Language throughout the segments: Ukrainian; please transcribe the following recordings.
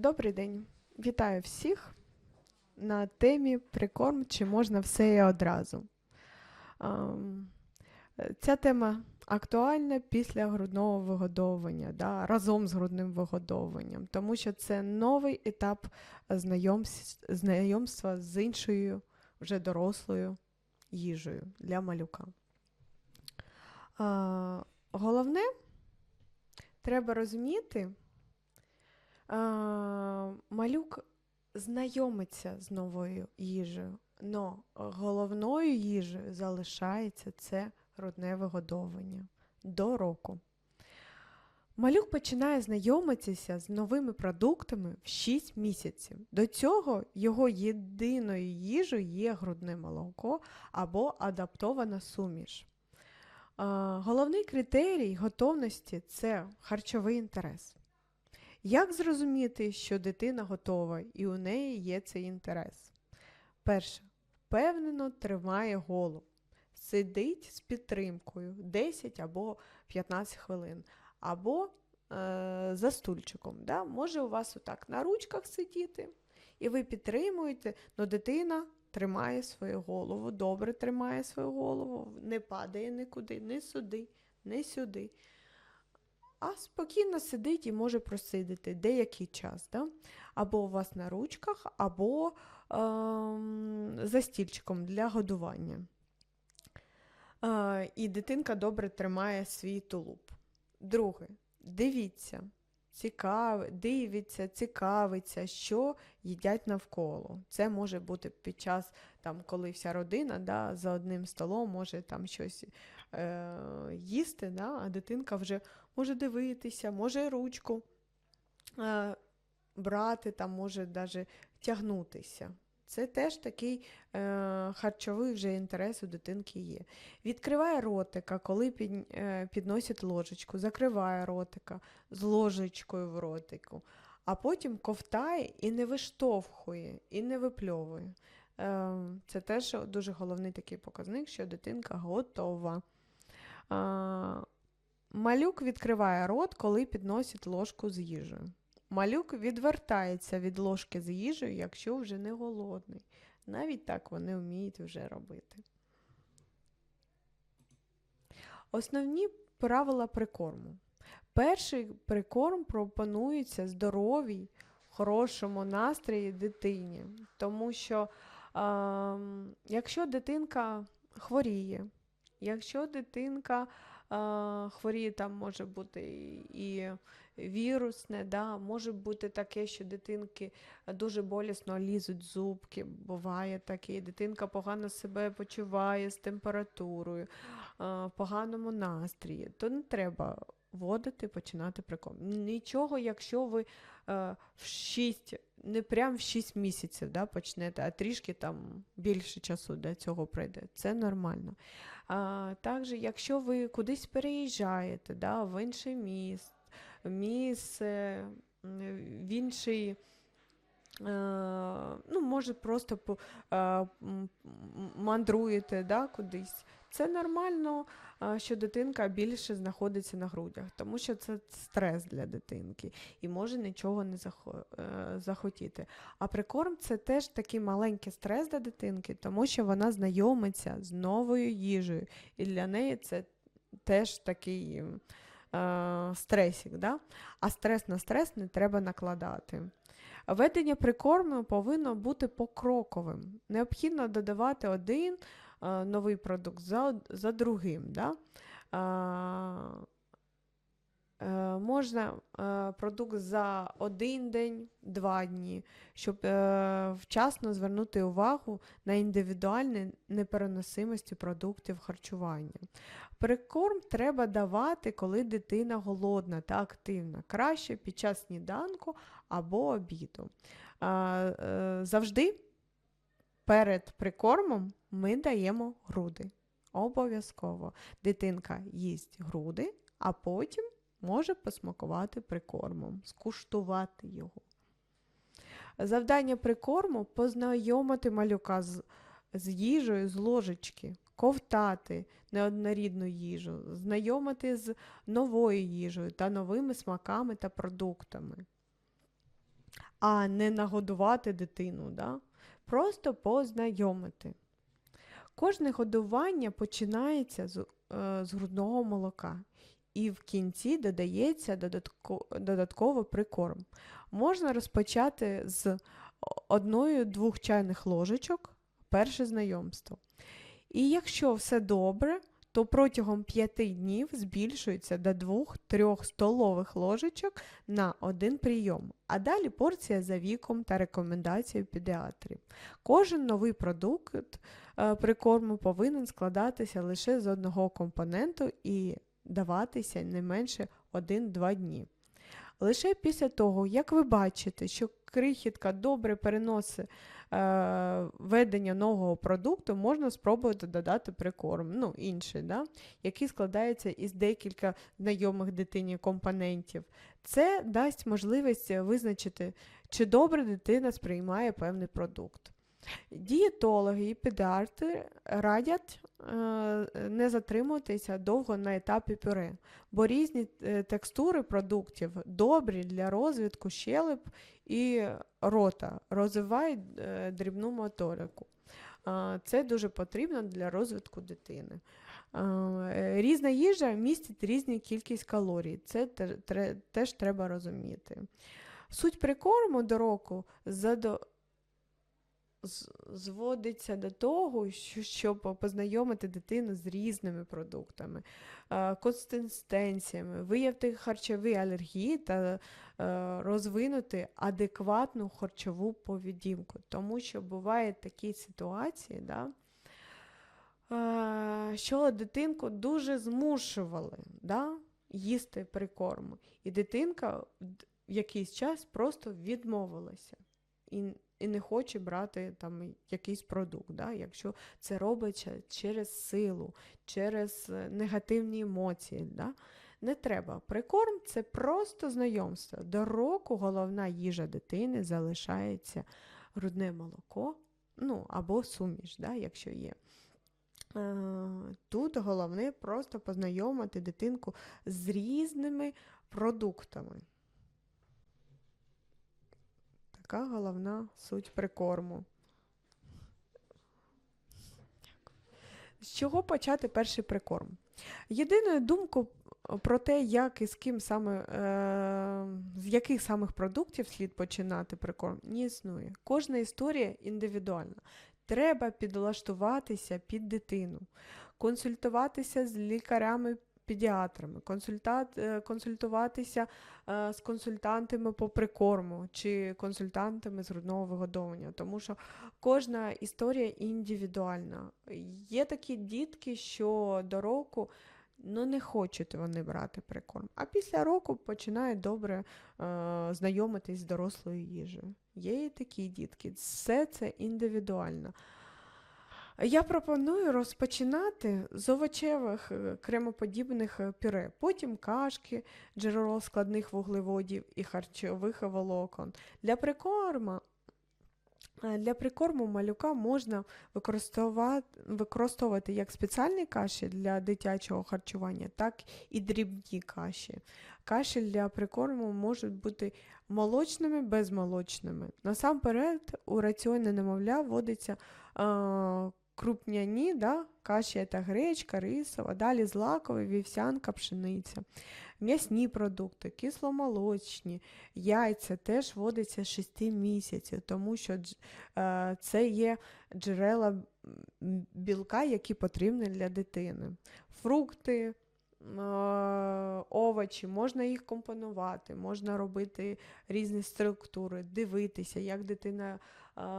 Добрий день. Вітаю всіх на темі прикорм чи можна все і одразу. Ця тема актуальна після грудного вигодовування, да, разом з грудним вигодовуванням, тому що це новий етап знайомства з іншою вже дорослою їжею для малюка. Головне, треба розуміти, малюк знайомиться з новою їжею, але головною їжею залишається це грудне вигодовування до року. Малюк починає знайомитися з новими продуктами в 6 місяців. До цього його єдиною їжею є грудне молоко або адаптована суміш. Головний критерій готовності це харчовий інтерес. Як зрозуміти, що дитина готова і у неї є цей інтерес? Перше, впевнено тримає голову, сидить з підтримкою 10 або 15 хвилин, або е, за стульчиком. Да? Може у вас отак на ручках сидіти, і ви підтримуєте, але дитина тримає свою голову, добре тримає свою голову, не падає нікуди, не сюди, не сюди. А спокійно сидить і може просидіти деякий час. Да? Або у вас на ручках, або ем, за стільчиком для годування. Е, і дитинка добре тримає свій тулуб. Друге, дивіться, цікав... дивіться, цікавиться, що їдять навколо. Це може бути під час, там, коли вся родина да, за одним столом може там щось е, їсти, да, а дитинка вже може дивитися, може ручку е, брати, там, може навіть тягнутися. Це теж такий е, харчовий вже інтерес у дитинки є. Відкриває ротика, коли під, е, підносить ложечку, закриває ротика з ложечкою в ротику, а потім ковтає і не виштовхує, і не випльовує. Це теж дуже головний такий показник, що дитинка готова. Е, малюк відкриває рот, коли підносить ложку з їжею. Малюк відвертається від ложки з їжею, якщо вже не голодний. Навіть так вони вміють вже робити. Основні правила прикорму. Перший прикорм пропонується здоровій, хорошому настрої дитині. Тому що якщо дитинка хворіє, якщо дитинка е, хворіє, там може бути і вірусне, да, може бути таке, що дитинки дуже болісно лізуть зубки, буває таке, дитинка погано себе почуває з температурою, е, в поганому настрії, то не треба вводити, починати прикорм. Нічого, якщо ви е, в 6, не прям в 6 місяців да, почнете, а трішки там більше часу для цього пройде, це нормально. А, також, якщо ви кудись переїжджаєте да, в інше місце, місце, в інший, е, ну, може, просто по, е, мандруєте да, кудись. Це нормально, е, що дитинка більше знаходиться на грудях, тому що це стрес для дитинки і може нічого не е, захотіти. А прикорм це теж такий маленький стрес для дитинки, тому що вона знайомиться з новою їжею, і для неї це теж такий е, стресик. Да? А стрес на стрес не треба накладати. Ведення прикорму повинно бути покроковим. Необхідно додавати один новий продукт за, за другим. Да? Е, можна е, продукт за один день, два дні, щоб е, вчасно звернути увагу на індивідуальні непереносимості продуктів харчування. Прикорм треба давати, коли дитина голодна та активна, краще під час сніданку або обіду. Е, завжди перед прикормом ми даємо груди. Обов'язково. Дитинка їсть груди, а потім може посмакувати прикормом, скуштувати його. Завдання прикорму познайомити малюка з, з їжею з ложечки, ковтати неоднорідну їжу, знайомити з новою їжею та новими смаками та продуктами. а не нагодувати дитину. Да? Просто познайомити. Кожне годування починається з, е, з грудного молока, і в кінці додається додатко, додатково прикорм. Можна розпочати з одної-двох чайних ложечок перше знайомство. І якщо все добре, то протягом 5 днів збільшується до 2-3 столових ложечок на один прийом, а далі порція за віком та рекомендацією педіатрів. Кожен новий продукт е, прикорму повинен складатися лише з одного компоненту і даватися не менше 1-2 дні. Лише після того, як ви бачите, що крихітка добре переносить ведення нового продукту, можна спробувати додати прикорм, ну, інший, да? який складається із декілька знайомих дитині компонентів. Це дасть можливість визначити, чи добре дитина сприймає певний продукт. Дієтологи і педіатри радять е, не затримуватися довго на етапі пюре, бо різні е, текстури продуктів добрі для розвитку щелеп і рота, розвивають е, дрібну моторику. Це дуже потрібно для розвитку дитини. Різна їжа містить різну кількість калорій, це теж треба розуміти. Суть прикорму до року зводиться до того, щоб познайомити дитину з різними продуктами, консистенціями, виявити харчові алергії та е, розвинути адекватну харчову поведінку. Тому що бувають такі ситуації, да, що дитинку дуже змушували да, їсти прикорму. І дитинка в якийсь час просто відмовилася. І і не хоче брати там якийсь продукт, да? якщо це робиться через силу, через е, негативні емоції. Да? Не треба. Прикорм це просто знайомство. До року головна їжа дитини залишається грудне молоко, ну або суміш, да, якщо є. Е, тут головне просто познайомити дитинку з різними продуктами. Така головна суть прикорму. З чого почати перший прикорм? Єдиною думкою про те, як і з ким саме, е, з яких самих продуктів слід починати прикорм, не існує. Кожна історія індивідуальна. Треба підлаштуватися під дитину, консультуватися з лікарями педіатрами, е, консультуватися е, з консультантами по прикорму чи консультантами з грудного вигодовування, тому що кожна історія індивідуальна. Є такі дітки, що до року ну, не хочуть вони брати прикорм, а після року починають добре е, знайомитись з дорослою їжею. Є і такі дітки. Все це індивідуально. Я пропоную розпочинати з овочевих е, кремоподібних е, пюре, потім кашки, джерело складних вуглеводів і харчових волокон. Для прикорма е, для прикорму малюка можна використовувати як спеціальні каші для дитячого харчування, так і дрібні каші. Каші для прикорму можуть бути молочними, безмолочними. Насамперед, у раціоні немовля вводиться крупняні, да, каші та гречка, рисова, далі злакові, вівсянка, пшениця. М'ясні продукти, кисломолочні, яйця теж вводиться 6 місяців, тому що е, це є джерела білка, які потрібні для дитини. Фрукти, овочі, можна їх компонувати, можна робити різні структури, дивитися, як дитина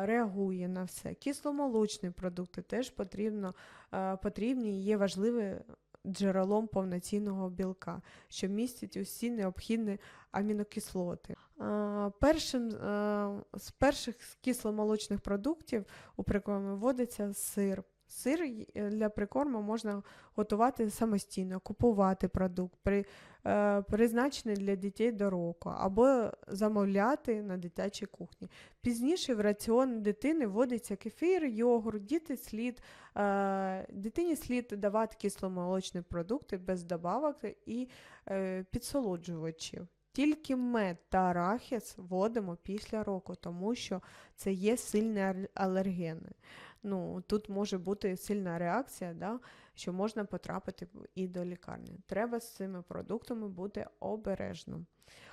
реагує на все. Кисломолочні продукти теж потрібно, потрібні і є важливим джерелом повноцінного білка, що містить усі необхідні амінокислоти. Першим з перших кисломолочних продуктів у прикормі вводиться сир. Сир для прикорму можна готувати самостійно, купувати продукт, при, е, призначений для дітей до року, або замовляти на дитячій кухні. Пізніше в раціон дитини вводиться кефір, йогурт, діти слід, е, дитині слід давати кисломолочні продукти без добавок і е, підсолоджувачів. Тільки мед та арахіс вводимо після року, тому що це є сильні алергени. Ну, тут може бути сильна реакція, да, що можна потрапити і до лікарні. Треба з цими продуктами бути обережним.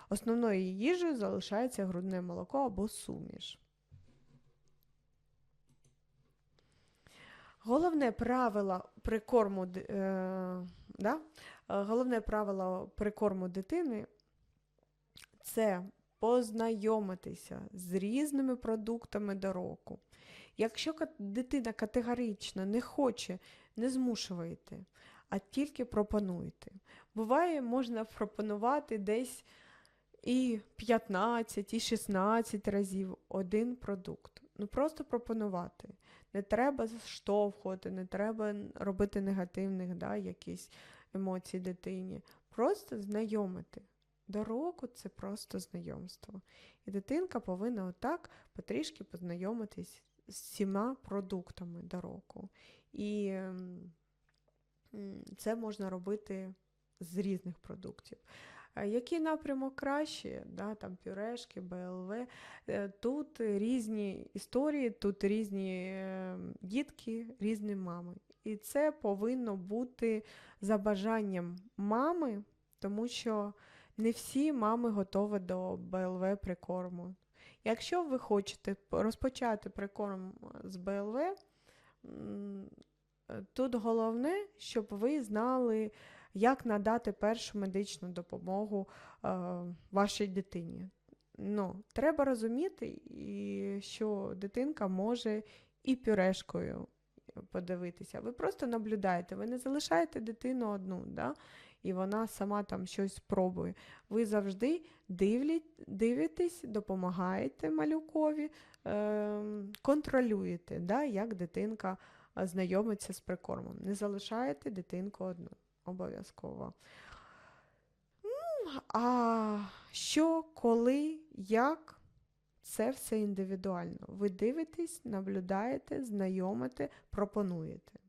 Основною їжею залишається грудне молоко або суміш. Головне правило прикорму, е, да? Е, Головне правило прикорму дитини це познайомитися з різними продуктами до року. Якщо дитина категорично не хоче, не змушуйте, а тільки пропонуйте. Буває, можна пропонувати десь і 15, і 16 разів один продукт. Ну просто пропонувати. Не треба штовхувати, не треба робити негативних да, якісь емоцій дитині. Просто знайомити. До року це просто знайомство. І дитинка повинна отак потрішки познайомитись всіма продуктами до року. І це можна робити з різних продуктів. Який напрямок краще, да, там пюрешки, БЛВ. Е, Тут різні історії, тут різні е, дітки, різні мами. І це повинно бути за бажанням мами, тому що не всі мами готові до БЛВ прикорму. Якщо ви хочете розпочати прикорм з БЛВ, е, тут головне, щоб ви знали, як надати першу медичну допомогу е, вашій дитині. Ну, треба розуміти, що дитинка може і пюрешкою подивитися. Ви просто наблюдаєте, ви не залишаєте дитину одну, да? І вона сама там щось пробує. Ви завжди дивлі, дивитесь, допомагаєте малюкові, е, контролюєте, да? як дитинка е, знайомиться з прикормом. Не залишаєте дитинку одну. Обов'язково. Ну, а що, коли, як? Це все індивідуально. Ви дивитесь, наблюдаєте, знайомите, пропонуєте.